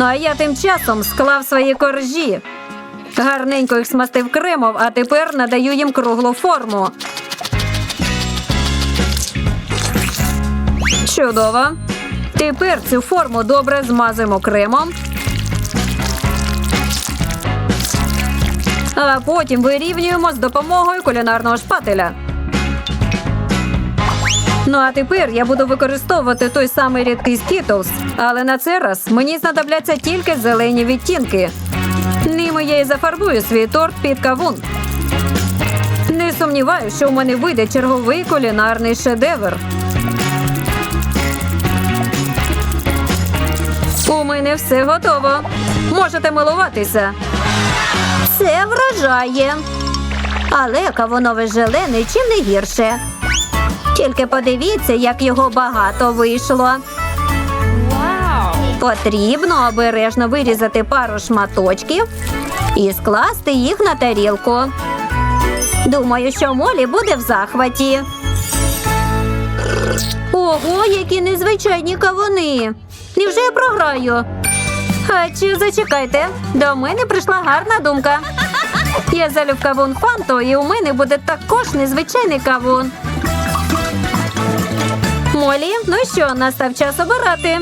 Ну а я тим часом склав свої коржі. Гарненько їх смастив кремом, а тепер надаю їм круглу форму. Чудово. Тепер цю форму добре змазуємо кремом. А потім вирівнюємо з допомогою кулінарного шпателя. Ну а тепер я буду використовувати той самий рідкий Skittles, але на цей раз мені знадобляться тільки зелені відтінки. Ними я і зафарбую свій торт під кавун. Не сумніваюся, що у мене вийде черговий кулінарний шедевр. У мене все готово. Можете милуватися. Це вражає. Але кавунове желе нічим не гірше. Тільки подивіться, як його багато вийшло. Потрібно обережно вирізати пару шматочків і скласти їх на тарілку. Думаю, що Молі буде в захваті. Ого, які незвичайні кавуни. Невже я програю? А чи зачекайте, до мене прийшла гарна думка. Я залю в кавун фанту, і у мене буде також незвичайний кавун. Молі, ну що, настав час обирати.